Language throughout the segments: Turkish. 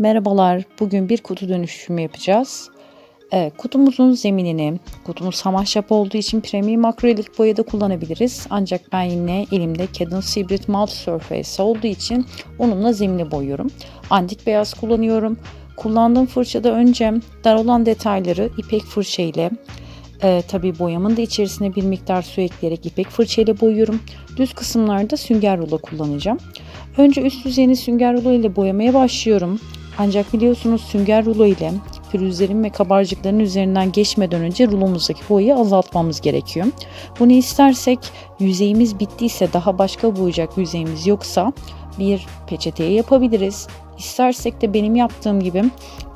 Merhabalar. Bugün bir kutu dönüşümü yapacağız. Ee, kutumuzun zeminini, kutumuz hamaşyap olduğu için premium akrilik boya da kullanabiliriz. Ancak ben yine elimde Cadence Hybrid Multi Surface olduğu için onunla zemini boyuyorum. Antik beyaz kullanıyorum. Kullandığım fırçada önce dar olan detayları ipek fırça ile ee, tabii boyamın da içerisine bir miktar su ekleyerek ipek fırça ile boyuyorum. Düz kısımlarda sünger rulo kullanacağım. Önce üst yüzeyini sünger rulo ile boyamaya başlıyorum. Ancak biliyorsunuz sünger rulo ile pürüzlerin ve kabarcıkların üzerinden geçmeden önce rulomuzdaki boyayı azaltmamız gerekiyor. Bunu istersek yüzeyimiz bittiyse daha başka boyayacak yüzeyimiz yoksa bir peçeteye yapabiliriz. İstersek de benim yaptığım gibi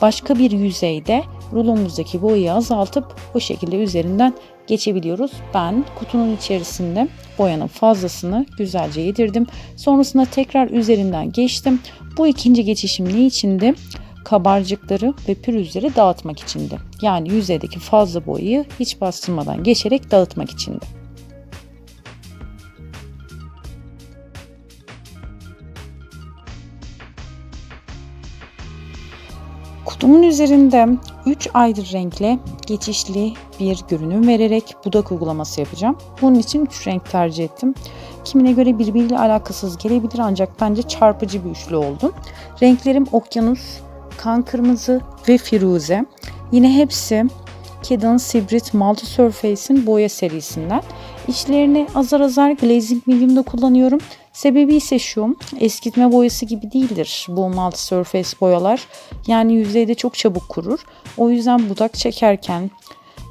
başka bir yüzeyde rulomuzdaki boyayı azaltıp bu şekilde üzerinden geçebiliyoruz. Ben kutunun içerisinde boyanın fazlasını güzelce yedirdim. Sonrasında tekrar üzerinden geçtim. Bu ikinci geçişim ne içindi? Kabarcıkları ve pürüzleri dağıtmak içindi. Yani yüzeydeki fazla boyayı hiç bastırmadan geçerek dağıtmak içindi. Kutumun üzerinde 3 ayrı renkle geçişli bir görünüm vererek budak uygulaması yapacağım. Bunun için 3 renk tercih ettim. Kimine göre birbiriyle alakasız gelebilir ancak bence çarpıcı bir üçlü oldu. Renklerim okyanus, kan kırmızı ve firuze. Yine hepsi Cadence Hybrid Multi Surface'in boya serisinden. İçlerini azar azar glazing medium'da kullanıyorum. Sebebi ise şu, eskitme boyası gibi değildir bu multi surface boyalar. Yani yüzeyde çok çabuk kurur. O yüzden budak çekerken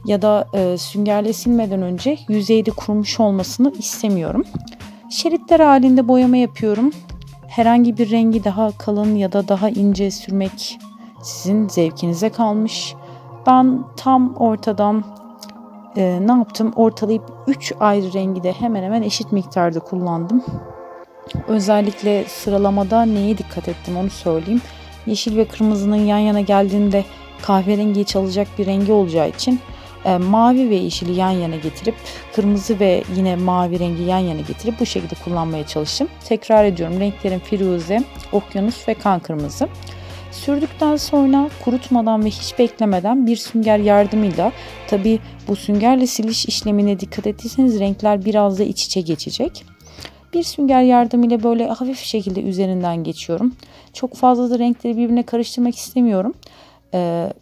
ya da e, süngerle silmeden önce yüzeyde kurumuş olmasını istemiyorum. Şeritler halinde boyama yapıyorum. Herhangi bir rengi daha kalın ya da daha ince sürmek sizin zevkinize kalmış. Ben tam ortadan e, ne yaptım? Ortalayıp 3 ayrı rengi de hemen hemen eşit miktarda kullandım. Özellikle sıralamada neye dikkat ettim onu söyleyeyim. Yeşil ve kırmızının yan yana geldiğinde kahverengiyi çalacak bir rengi olacağı için e, mavi ve yeşili yan yana getirip kırmızı ve yine mavi rengi yan yana getirip bu şekilde kullanmaya çalıştım. Tekrar ediyorum renklerim firuze, okyanus ve kan kırmızı. Sürdükten sonra kurutmadan ve hiç beklemeden bir sünger yardımıyla tabi bu süngerle siliş işlemine dikkat ettiyseniz renkler biraz da iç içe geçecek. Bir sünger yardımıyla böyle hafif şekilde üzerinden geçiyorum. Çok fazla da renkleri birbirine karıştırmak istemiyorum. Ee,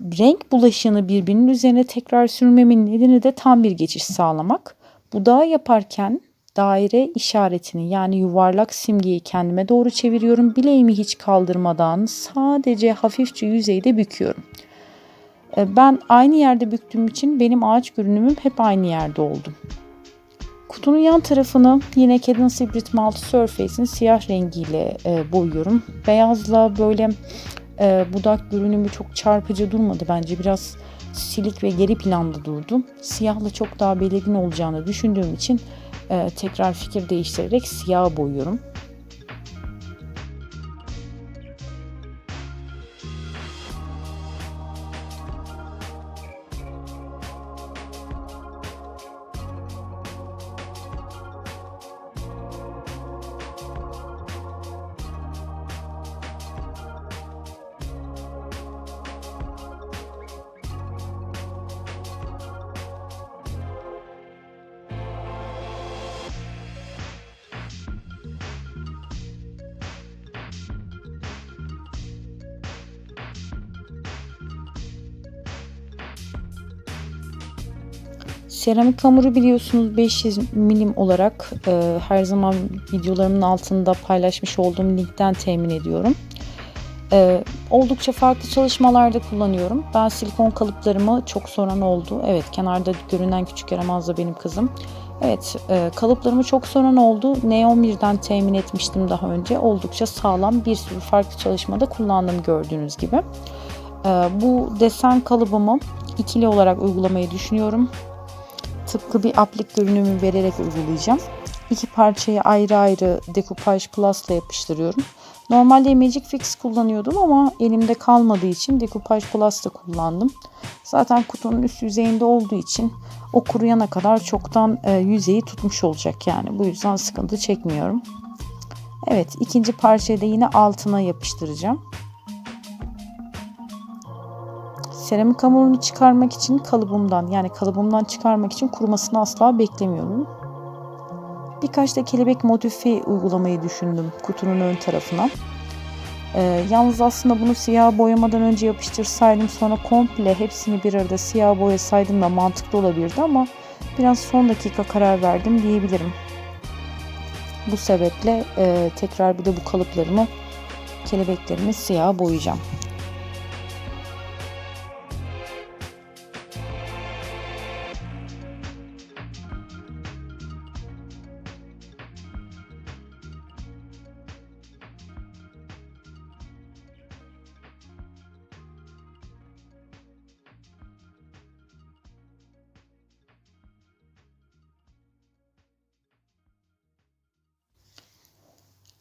renk bulaşığını birbirinin üzerine tekrar sürmemin nedeni de tam bir geçiş sağlamak. Budağı yaparken daire işaretini yani yuvarlak simgeyi kendime doğru çeviriyorum. Bileğimi hiç kaldırmadan sadece hafifçe yüzeyde büküyorum. Ben aynı yerde büktüğüm için benim ağaç görünümüm hep aynı yerde oldu. Kutunun yan tarafını yine Cadence Hybrid Multi Surface'in siyah rengiyle e, boyuyorum. Beyazla böyle e, budak görünümü çok çarpıcı durmadı bence. Biraz silik ve geri planda durdu. Siyahla çok daha belirgin olacağını düşündüğüm için tekrar fikir değiştirerek siyah boyuyorum. Seramik hamuru biliyorsunuz 500 milim olarak e, her zaman videolarımın altında paylaşmış olduğum linkten temin ediyorum. E, oldukça farklı çalışmalarda kullanıyorum. Ben silikon kalıplarımı çok soran oldu. Evet kenarda görünen küçük yaramaz da benim kızım. Evet e, kalıplarımı çok soran oldu. Neon 1'den temin etmiştim daha önce. Oldukça sağlam bir sürü farklı çalışmada kullandım gördüğünüz gibi. E, bu desen kalıbımı ikili olarak uygulamayı düşünüyorum tıpkı bir aplik görünümü vererek uygulayacağım. İki parçayı ayrı ayrı dekupaj plusla yapıştırıyorum. Normalde Magic Fix kullanıyordum ama elimde kalmadığı için dekupaj plus da kullandım. Zaten kutunun üst yüzeyinde olduğu için o kuruyana kadar çoktan e, yüzeyi tutmuş olacak yani. Bu yüzden sıkıntı çekmiyorum. Evet ikinci parçayı da yine altına yapıştıracağım. Seramik hamurunu çıkarmak için kalıbımdan yani kalıbımdan çıkarmak için kurumasını asla beklemiyorum. Birkaç da kelebek motifi uygulamayı düşündüm kutunun ön tarafına. Ee, yalnız aslında bunu siyah boyamadan önce yapıştırsaydım sonra komple hepsini bir arada siyah boyasaydım da mantıklı olabilirdi ama biraz son dakika karar verdim diyebilirim. Bu sebeple e, tekrar bir de bu kalıplarımı kelebeklerimi siyah boyayacağım.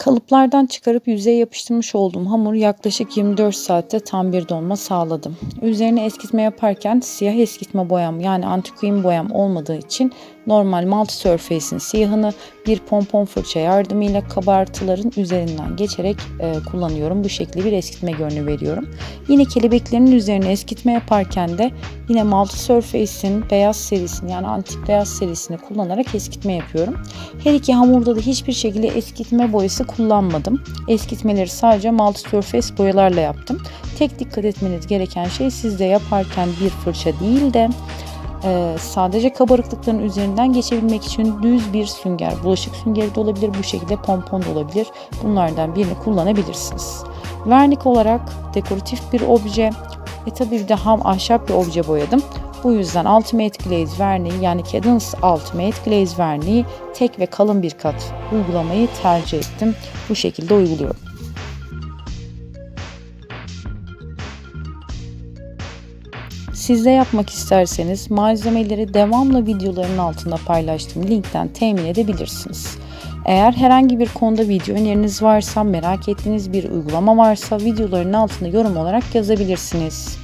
Kalıplardan çıkarıp yüzeye yapıştırmış olduğum hamur yaklaşık 24 saatte tam bir donma sağladım. Üzerine eskitme yaparken siyah eskitme boyam yani antiquin boyam olmadığı için normal multi surface'in siyahını bir pompon fırça yardımıyla kabartıların üzerinden geçerek e, kullanıyorum. Bu şekilde bir eskitme görünümü veriyorum. Yine kelebeklerin üzerine eskitme yaparken de yine multi surface'in beyaz serisini yani antik beyaz serisini kullanarak eskitme yapıyorum. Her iki hamurda da hiçbir şekilde eskitme boyası kullanmadım. Eskitmeleri sadece multi surface boyalarla yaptım. Tek dikkat etmeniz gereken şey sizde yaparken bir fırça değil de e, sadece kabarıklıkların üzerinden geçebilmek için düz bir sünger, bulaşık süngeri de olabilir, bu şekilde pompon da olabilir. Bunlardan birini kullanabilirsiniz. Vernik olarak dekoratif bir obje ve tabii bir de ham ahşap bir obje boyadım. Bu yüzden Ultimate Glaze verniği yani Cadence Ultimate Glaze verniği tek ve kalın bir kat uygulamayı tercih ettim. Bu şekilde uyguluyorum. Siz de yapmak isterseniz malzemeleri devamlı videoların altında paylaştığım linkten temin edebilirsiniz. Eğer herhangi bir konuda video öneriniz varsa, merak ettiğiniz bir uygulama varsa videoların altında yorum olarak yazabilirsiniz.